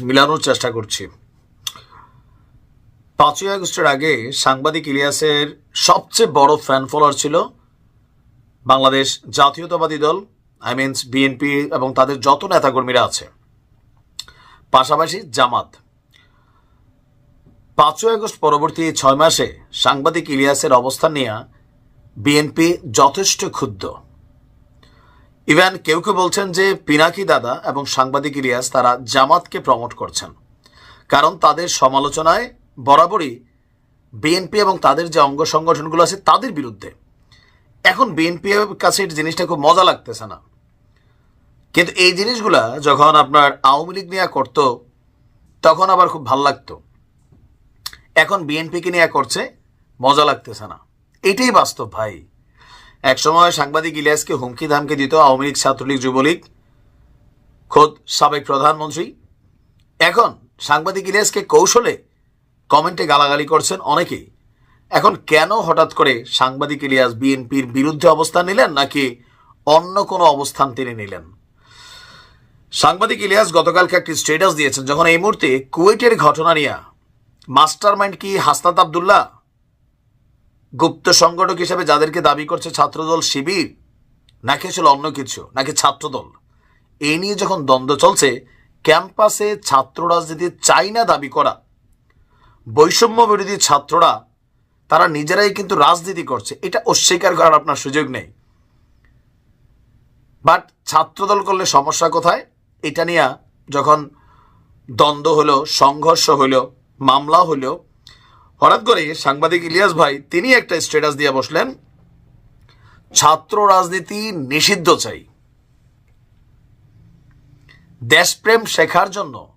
মিলানোর চেষ্টা করছি। পাঁচই আগস্টের আগে সাংবাদিক ইলিয়াসের সবচেয়ে বড় ফ্যান ফলোয়ার ছিল বাংলাদেশ জাতীয়তাবাদী দল আই মিনস বিএনপি এবং তাদের যত নেতাকর্মীরা আছে। পাশাপাশি জামাত। পাঁচই আগস্ট পরবর্তী ছয় মাসে সাংবাদিক ইলিয়াসের অবস্থান নিয়ে বিএনপি যথেষ্ট ক্ষুব্ধ। ইভেন, কেউ কেউ বলছেন যে পিনাকি দাদা এবং সাংবাদিক ইলিয়াস তারা জামাতকে প্রমোট করছেন। কারণ তাদের সমালোচনায় বরাবরই বিএনপি এবং তাদের যে অঙ্গ সংগঠনগুলো আছে তাদের বিরুদ্ধে। এখন বিএনপি কাছে জিনিসটা খুব মজা লাগতেছে না। কিন্তু এই জিনিসগুলা যখন আপনার আওয়ামী লীগ নিয়ে করতো, তখন আবার খুব ভালো লাগতো। এখন বিএনপিকে নিয়ে করছে, মজা লাগতেছে না। এটাই বাস্তব ভাই। একসময় সাংবাদিক ইলিয়াসকে হুমকি ধামকি দিত আওয়ামী লীগ ছাত্রলীগ যুবলীগ। খোদ সাবেক প্রধানমন্ত্রী। এখন সাংবাদিক ইলিয়াসকে কৌশলে কমেন্টে গালাগালি করছেন অনেকেই। এখন কেন হঠাৎ করে সাংবাদিক ইলিয়াস বিএনপির বিরুদ্ধে অবস্থান নিলেন নাকি অন্য কোনো অবস্থান তিনি নিলেন? সাংবাদিক ইলিয়াস গতকালকে একটি স্টেটাস দিয়েছেন, যখন এই মুহূর্তে কুয়েটের ঘটনা নিয়ে মাস্টার মাইন্ড কি হাসনাত আবদুল্লাহ গুপ্ত সংগঠক হিসেবে যাদেরকে দাবি করছে ছাত্রদল শিবির, নাকি আসলে অন্য কিছু, নাকি ছাত্রদল? এই নিয়ে যখন দ্বন্দ্ব চলছে, ক্যাম্পাসে ছাত্র রাজনীতি চাই না দাবি করা, বৈষম্য বিরোধী ছাত্ররা, তারা নিজেরাই কিন্তু রাজনীতি করছে। এটা অস্বীকার করার আপনার সুযোগ নেই। বাট ছাত্রদল করলে সমস্যা কোথায়? এটা নিয়ে যখন দ্বন্দ্ব হলো, সংঘর্ষ হলো, মামলা হলো হঠাৎ করে সাংবাদিক ইলিয়াস ভাই, তিনি একটা স্ট্যাটাস দিয়ে বসলেন, ছাত্র রাজনীতি নিষিদ্ধ চাই। দেশপ্রেম শেখার জন্য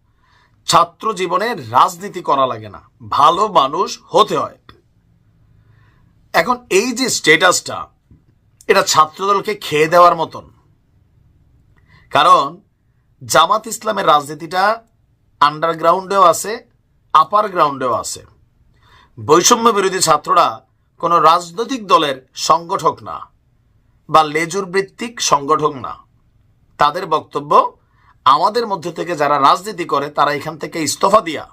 ছাত্র জীবনে রাজনীতি করা লাগে না, ভালো মানুষ হতে হয়। এখন এই যে স্টেটাসটা এটা ছাত্রদলকে খেয়ে দেওয়ার মতন। কারণ জামাত ইসলামের রাজনীতিটা আন্ডারগ্রাউন্ডেও আছে আপার গ্রাউন্ডেও আছে। বৈষম্য বিরোধী ছাত্ররা কোনো রাজনৈতিক দলের সংগঠক না বা লেজুর ভিত্তিক সংগঠক না। তাদের বক্তব্য, আমাদের মধ্যে থেকে যারা রাজনীতি করে, তারা এখান থেকে ইস্তফা দিয়া,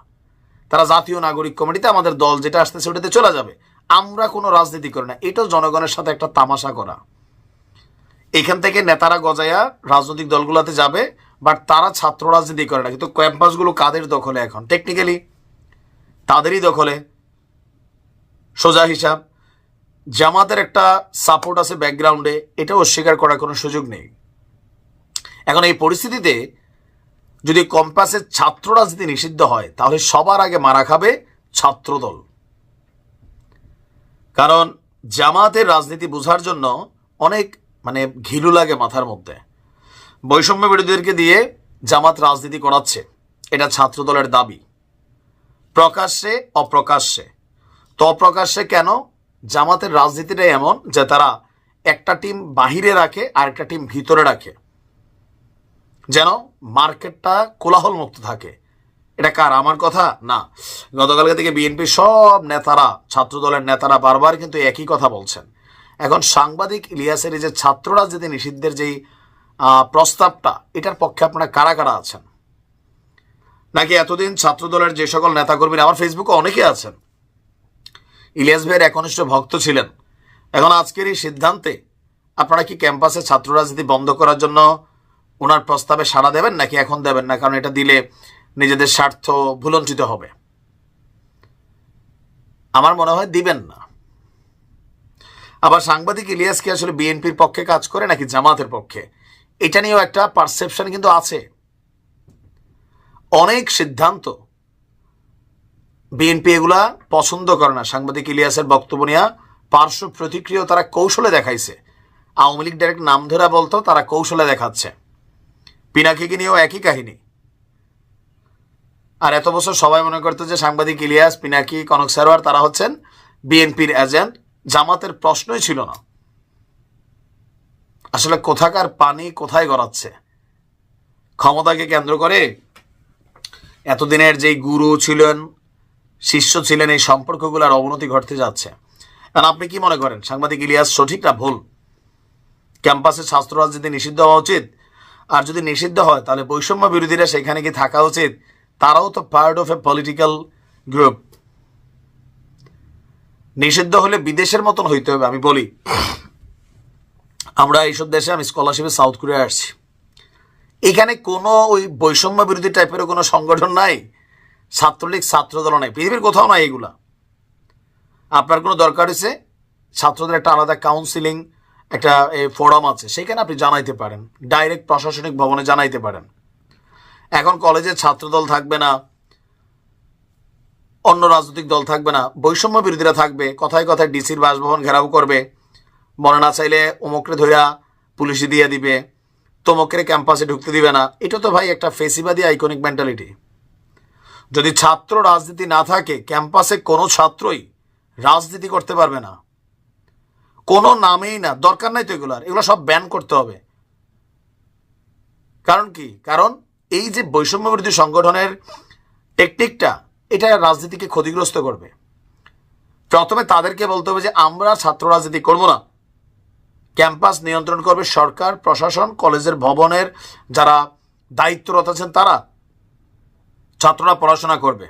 তারা জাতীয় নাগরিক কমিটিতে আমাদের দল যেটা আসতেছে ওটাতে চলে যাবে। আমরা কোনো রাজনীতি করি না। এটাও জনগণের সাথে একটা তামাশা করা। এখান থেকে নেতারা গজায়া রাজনৈতিক দলগুলোতে যাবে, বাট তারা ছাত্র রাজনীতি করে না। কিন্তু ক্যাম্পাসগুলো কাদের দখলে এখন? টেকনিক্যালি তাদেরই দখলে। সোজা হিসাব। জামাতের একটা সাপোর্ট আছে ব্যাকগ্রাউন্ডে এটা অস্বীকার করার কোনো সুযোগ নেই। এখন এই পরিস্থিতিতে যদি কম্পাসের ছাত্র রাজনীতি নিষিদ্ধ হয়, তাহলে সবার আগে মারা খাবে ছাত্রদল। কারণ জামাতের রাজনীতি বোঝার জন্য অনেক মানে ঘিলু লাগে মাথার মধ্যে। বৈষম্য বিরোধীদেরকে দিয়ে জামাত রাজনীতি করাচ্ছে। এটা ছাত্রদলের দাবি। প্রকাশ্যে, অপ্রকাশ্যে। তো কেন? জামাতের রাজনীতিটাই এমন যে তারা একটা টিম বাহিরে রাখে আর একটা টিম ভিতরে রাখে। যেন মার্কেটটা কোলাহল মুক্ত থাকে। এটা কার? আমার কথা? না। গতকালকে থেকে বিএনপি সব নেতারা, ছাত্রদলের নেতারা বারবার কিন্তু একই কথা বলছেন। এখন সাংবাদিক ইলিয়াসের যে ছাত্র রাজনীতি নিষিদ্ধের যেই প্রস্তাবটা, এটার পক্ষে আপনারা কারা কারা আছেন? নাকি এতদিন ছাত্রদলের যে সকল নেতাকর্মীরা, আমার ফেসবুকে অনেকে আছেন। ইলিয়াস ভাইয়ের একনিষ্ঠ ভক্ত ছিলেন। এখন আজকের এই সিদ্ধান্তে আপনারা কি ক্যাম্পাসে ছাত্র রাজনীতি বন্ধ করার জন্য ওনার প্রস্তাবে সাড়া দেবেন, নাকি এখন দেবেন না? কারণ এটা দিলে নিজেদের স্বার্থ ভুলঞ্চিত হবে। আমার মনে হয় দিবেন না। আবার সাংবাদিক ইলিয়াস কি আসলে বিএনপির পক্ষে কাজ করে, নাকি জামাতের পক্ষে? এটা নিয়েও একটা পারসেপশন কিন্তু আছে। অনেক সিদ্ধান্ত বিএনপি এগুলা পছন্দ করে না। সাংবাদিক ইলিয়াসের বক্তব্য নিয়ে পার্শ্ব প্রতিক্রিয়া তারা কৌশলে দেখাইছে। আওয়ামী লীগ ডাইরেক্ট নাম ধরে বলতো, তারা কৌশলে দেখাচ্ছে। পিনাকিকে নিয়েও একই কাহিনী। আর এত বছর সবাই মনে করতো যে সাংবাদিক ইলিয়াস পিনাকি কনক সারোয়ার তারা হচ্ছেন বিএনপির এজেন্ট জামাতের প্রশ্নই ছিল না। আসলে কোথাকার পানি কোথায় গড়াচ্ছে? ক্ষমতাকে কেন্দ্র করে এতদিনের যেই গুরু ছিলেন শিষ্য ছিলেন এই সম্পর্কগুলোর অবনতি ঘটতে যাচ্ছে। কারণ আপনি কি মনে করেন, সাংবাদিক ইলিয়াস, সঠিক না ভুল? ক্যাম্পাসে ছাত্র রাজনীতি নিষিদ্ধ হওয়া উচিত, আর যদি নিষিদ্ধ হয়, তাহলে বৈষম্য বিরোধীরা সেখানে কি থাকা উচিত? তারাও তো part of a political group নিষিদ্ধ হলে বিদেশের মতন হইতে হবে, আমি বলি। আমরা এইসব দেশে, আমি স্কলারশিপে সাউথ কোরিয়া আসছি। এখানে কোনো ওই বৈষম্য বিরোধী টাইপের কোনো সংগঠন নাই। ছাত্রলীগ, ছাত্রদল নাই পৃথিবীর কোথাও নাই এগুলা। আপনার কোনো দরকার হয়েছে ছাত্রদের একটা আলাদা কাউন্সিলিং একটা ফোরাম আছে। সেখানে আপনি জানাইতে পারেন। ডাইরেক্ট প্রশাসনিক ভবনে জানাইতে পারেন। এখন কলেজে ছাত্রদল থাকবে না। অন্য রাজনৈতিক দল থাকবে না। বৈষম্য বিরোধীরা থাকবে। কথায় কথায় ডিসির বাসভবন ঘেরাও করবে। মনে না চাইলে অমুকরে ধইরা পুলিশে দিয়ে দিবে। তমুকরে ক্যাম্পাসে ঢুকতে দিবে না। এটা তো ভাই একটা ফেসিবাদী আইকনিক মেন্টালিটি যদি ছাত্র রাজনীতি না থাকে, ক্যাম্পাসে কোনো ছাত্রই রাজনীতি করতে পারবে না। কোনো নামেই না, দরকার নাই তো এগুলার এগুলো সব ব্যান করতে হবে। কারণ কি? কারণ এই যে বৈষম্য বিরোধী সংগঠনের টেকনিকটা এটা রাজনীতিকে ক্ষতিগ্রস্ত করবে। প্রথমে তাদেরকে বলতে হবে যে, আমরা ছাত্র রাজনীতি করব না। ক্যাম্পাস নিয়ন্ত্রণ করবে সরকার, প্রশাসন, কলেজের ভবনের যারা দায়িত্বরত আছেন তারা। ছাত্ররা পড়াশোনা করবে।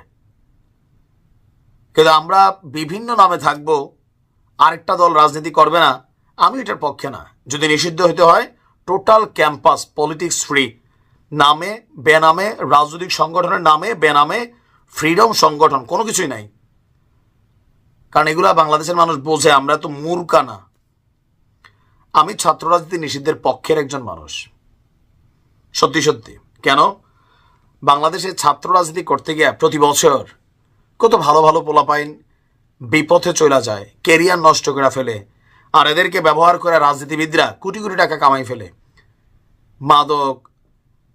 কিন্তু আমরা বিভিন্ন নামে থাকব, আরেকটা দল রাজনীতি করবে না, আমি এটার পক্ষে না। যদি নিষিদ্ধ হতে হয়, টোটাল ক্যাম্পাস পলিটিক্স ফ্রি, নামে, বেনামে, রাজনৈতিক সংগঠনের নামে, বেনামে, ফ্রিডম সংগঠন, কোনো কিছুই নাই। কারণ এগুলা বাংলাদেশের মানুষ বোঝে, আমরা তো মূর্খা না। আমি ছাত্র রাজনীতি নিষিদ্ধের পক্ষের একজন মানুষ। সত্যি সত্যি। কেন? বাংলাদেশে ছাত্র রাজনীতি করতে গিয়ে প্রতি বছর কত ভালো ভালো পোলাপাইন বিপথে চলে যায়, কেরিয়ার নষ্ট করে ফেলে, আর এদেরকে ব্যবহার করে রাজনীতিবিদরা কোটি কোটি টাকা কামাই ফেলে। মাদক,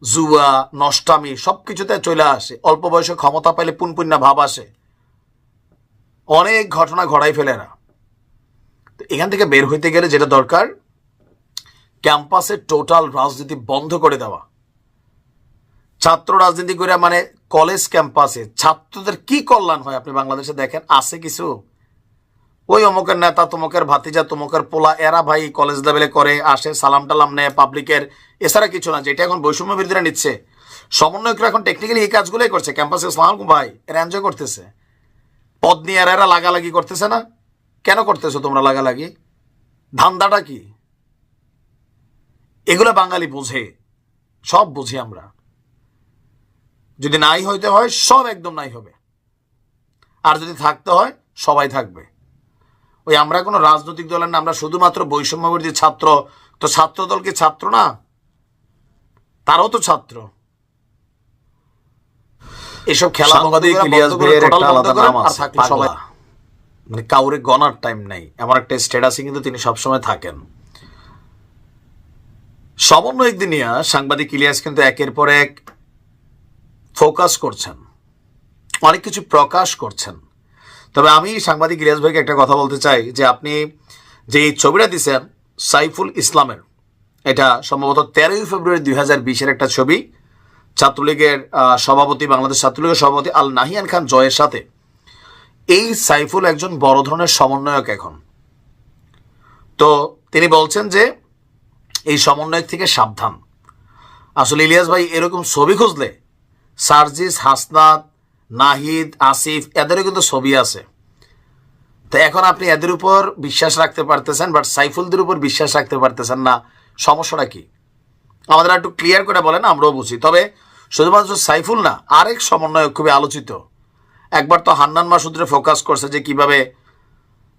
জুয়া, নষ্টামি সব কিছুতে চলে আসে, অল্প বয়সে ক্ষমতা পাইলে পুনপুন্না ভাব আসে। অনেক ঘটনা ঘটাই ফেলে এরা। তো এখান থেকে বের হইতে গেলে যেটা দরকার ক্যাম্পাসে টোটাল রাজনীতি বন্ধ করে দেওয়া। ছাত্র রাজনীতি করে মানে কলেজ ক্যাম্পাসে ছাত্রদের কি কল্যাণ হয় আপনি বাংলাদেশে দেখেন? আছে কিছু? ওই অমুকের নেতা, তমুকের ভাতিজা, তমুকের পোলা, এরা ভাই কলেজ লেভেলে করে, আসে, সালাম টালাম নেয় পাবলিকের এছাড়া কিছু না, যেটা এখন বৈষম্য বিরোধীরা নিচ্ছে। সমন্বয়করা এখন টেকনিক্যালি এই কাজগুলোই করছে। ক্যাম্পাসে সালাম ভাই, এরা এনজয় করতেছে। পদ নিয়ে এরা এরা লাগালাগি করতেছে না? কেন করতেছো তোমরা লাগালাগি? ধান্দাটা কি? এগুলো বাঙালি বোঝে, সব বুঝি আমরা। যদি নাই হইতে হয় সব একদম নাই হবে। আর যদি থাকতে হয় সবাই থাকবে। ওই আমরা কোনো রাজনৈতিক দলের না আমরা শুধুমাত্র বৈষম্যবর্তী ছাত্র। তো ছাত্র দল কি ছাত্র না? তারাও তো ছাত্র। এসব খেলা মানে কাউরে গনার টাইম নাই। এমন একটা স্ট্যাটাসে কিন্তু তিনি সবসময় থাকেন। সমন্বয়ক দিনিয়া সাংবাদিক ইলিয়াস কিন্তু একের পর এক ফোকাস করছেন। অনেক কিছু প্রকাশ করছেন। তবে আমি সাংবাদিক ইলিয়াস ভাইকে একটা কথা বলতে চাই যে আপনি যে ছবিটা দিছেন, সাইফুল ইসলামের, এটা সম্ভবত তেরোই ফেব্রুয়ারি দুই হাজার বিশের একটা ছবি। ছাত্রলীগের সভাপতি, বাংলাদেশ ছাত্রলীগের সভাপতি আল নাহিয়ান খান জয়ের সাথে। এই সাইফুল একজন বড় ধরনের সমন্বয়ক এখন। তো তিনি বলছেন যে এই সমন্বয়ক থেকে সাবধান। আসলে ইলিয়াস ভাই, এরকম ছবি খুঁজলে সার্জিস, হাসনাত, নাহিদ, আসিফ এদেরও কিন্তু ছবি আছে। তো এখন আপনি এদের উপর বিশ্বাস রাখতে পারতেছেন বাট সাইফুলদের উপর বিশ্বাস রাখতে পারতেছেন না। সমস্যাটা কি? আমাদের একটু ক্লিয়ার করে বলেন, আমরাও বুঝি। তবে শুধুমাত্র সাইফুল না, আরেক সমন্বয়ক খুবই আলোচিত। একবার তো হান্নান মাসুদরে ফোকাস করছে যে কীভাবে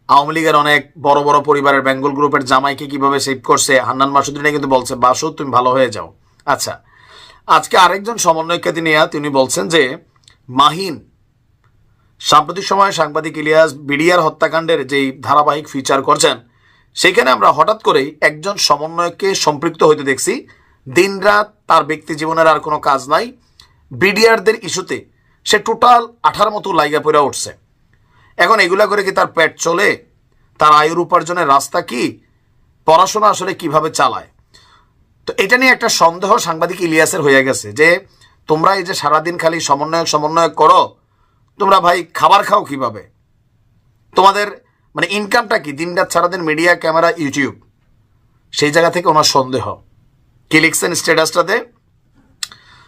আওয়ামী লীগের অনেক বড় বড় পরিবারের বেঙ্গল গ্রুপের জামাইকে কীভাবে সেভ করছে। হান্নান মাসুদ নিয়ে কিন্তু বলছে, বাসু, তুমি ভালো হয়ে যাও। আচ্ছা আজকে আরেকজন সমন্বয়কে তিনি তিনি বলছেন যে, মাহিন, সাম্প্রতিক সময়ে সাংবাদিক ইলিয়াস বিডিআর হত্যাকাণ্ডের যেই ধারাবাহিক ফিচার করছেন, সেখানে আমরা হঠাৎ করেই একজন সমন্বয়ককে সম্পৃক্ত হইতে দেখছি। দিনরাত তার ব্যক্তি জীবনের আর কোনো কাজ নাই। বিডিআরদের ইস্যুতে সে টোটাল আঠার মতো লাইগা পড়ে উঠছে। এখন এগুলা করে কি তার পেট চলে? তার আয়ুর উপার্জনের রাস্তা কি? পড়াশোনা আসলে কীভাবে চালায়? তো এটা নিয়ে একটা সন্দেহ সাংবাদিক ইলিয়াসের হয়ে গেছে যে তোমরা এই যে সারাদিন খালি সমন্বয়ক সমন্বয়ক করো, তোমরা ভাই খাবার খাও কীভাবে? তোমাদের মানে ইনকামটা কি? দিনরাত সারাদিন মিডিয়া ক্যামেরা ইউটিউব সেই জায়গা থেকে ওনার সন্দেহ। কি লিখছেন স্ট্যাটাসটাতে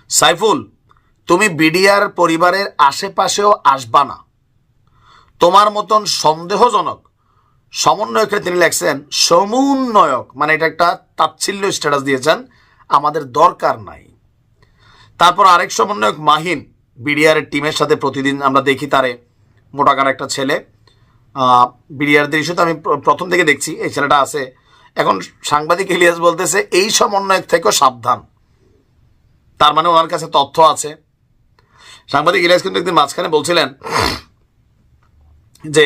সাইফুল, তুমি বিডিআর পরিবারের আশেপাশেও আসবা না। তোমার মতন সন্দেহজনক সমন্বয়কে তিনি লেখছেন সমুন্নয়ক মানে এটা একটা তাচ্ছিল্য স্ট্যাটাস দিয়েছেন, আমাদের দরকার নাই। তারপর আরেক সমন্বয়ক মাহিন, বিডিআর টিমের সাথে প্রতিদিন আমরা দেখি তারে মোটাকার একটা ছেলে। বিডিআরদের ইস্যুতে আমি প্রথম থেকে দেখছি, এই ছেলেটা আছে। এখন সাংবাদিক ইলিয়াস বলতেছে, এই সমন্বয়ক থেকেও সাবধান। তার মানে ওনার কাছে তথ্য আছে। সাংবাদিক ইলিয়াস কিন্তু একদিন মাঝখানে বলছিলেন যে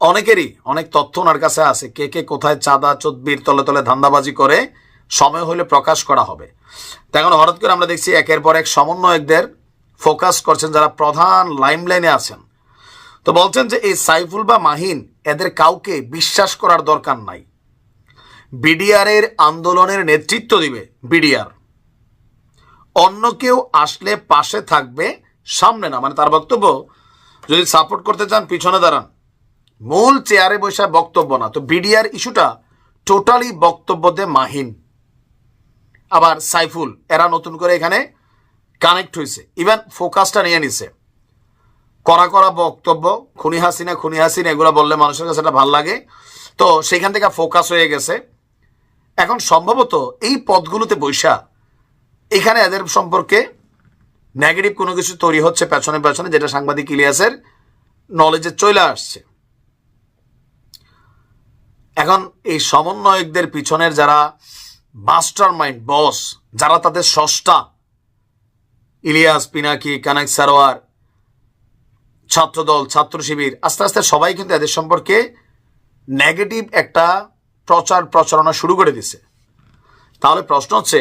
অনেকেরই অনেক তথ্য ওনার কাছে আছে। কে কে কোথায় চাঁদা চোদ্বির তলে তলে ধান্দাবাজি করে সময় হলে প্রকাশ করা হবে। এখন হঠাৎ করে আমরা দেখছি একের পর এক সমন্বয়কদের ফোকাস করছেন যারা প্রধান লাইমলাইনে আছেন। তো বলছেন যে এই সাইফুল বা মাহিন এদের কাউকে বিশ্বাস করার দরকার নাই। বিডিআর এর আন্দোলনের নেতৃত্ব দিবে বিডিআর। অন্য কেউ আসলে পাশে থাকবে সামনে না। মানে তার বক্তব্য, যদি সাপোর্ট করতে চান, পিছনে দাঁড়ান। মূল চেয়ারে বসে বক্তব্য না। তো বিডিআর ইস্যুটা টোটালি বক্তব্য দে মাহিন। আবার সাইফুল, এরা নতুন করে এখানে কানেক্ট হয়েছে ইভেন ফোকাসটা নিয়ে নিছে। করা করা বক্তব্য, খুনি হাসিনা খুনি হাসিনা, এগুলো বললে মানুষের কাছে এটা ভালো লাগে। তো সেখান থেকে ফোকাস হয়ে গেছে। এখন সম্ভবত এই পদগুলোতে বৈশা এখানে এদের সম্পর্কে নেগেটিভ কোনো কিছু তৈরি হচ্ছে পেছনে পেছনে, যেটা সাংবাদিক ইলিয়াসের নলেজে চলে আসছে। এখন এই সমন্বয়কদের পিছনের যারা মাস্টার মাইন্ড বস, যারা তাদের স্রষ্টা ইলিয়াস, পিনাকি কানাক সারোয়ার, ছাত্রদল, ছাত্র শিবির, আস্তে আস্তে সবাই কিন্তু এদের সম্পর্কে নেগেটিভ একটা প্রচার প্রচারণা শুরু করে দিছে তাহলে প্রশ্ন হচ্ছে,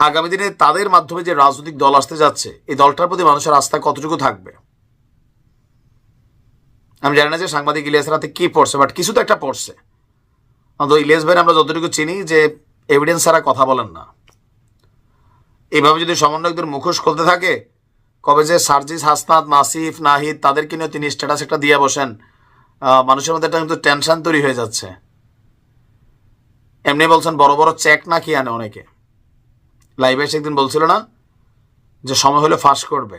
আগামী দিনে তাদের মাধ্যমে যে রাজনৈতিক দল আসতে যাচ্ছে, এই দলটার প্রতি মানুষের আস্থা কতটুকু থাকবে? আমি জানি না যে সাংবাদিক ইলিয়াসের হাতে কি পড়ছে বাট কিছু তো একটা পড়ছে। অন্তত ইলিয়াস ভাই আমরা যতটুকু চিনি যে এভিডেন্স ছাড়া কথা বলেন না। এইভাবে যদি সমন্বয়কদের মুখোশ খুলতে থাকে, কবে যে সার্জিস, হাসনাত নাসিফ নাহিদ তাদেরকে নিয়ে তিনি স্ট্যাটাস একটা দিয়ে বসেন মানুষের মধ্যে একটা কিন্তু টেনশন তৈরি হয়ে যাচ্ছে। এমনি বলছেন বড় বড় চেক না কি আনে অনেকে। লাইভে এসে একদিন বলছিল না যে সময় হলে ফাঁস করবে।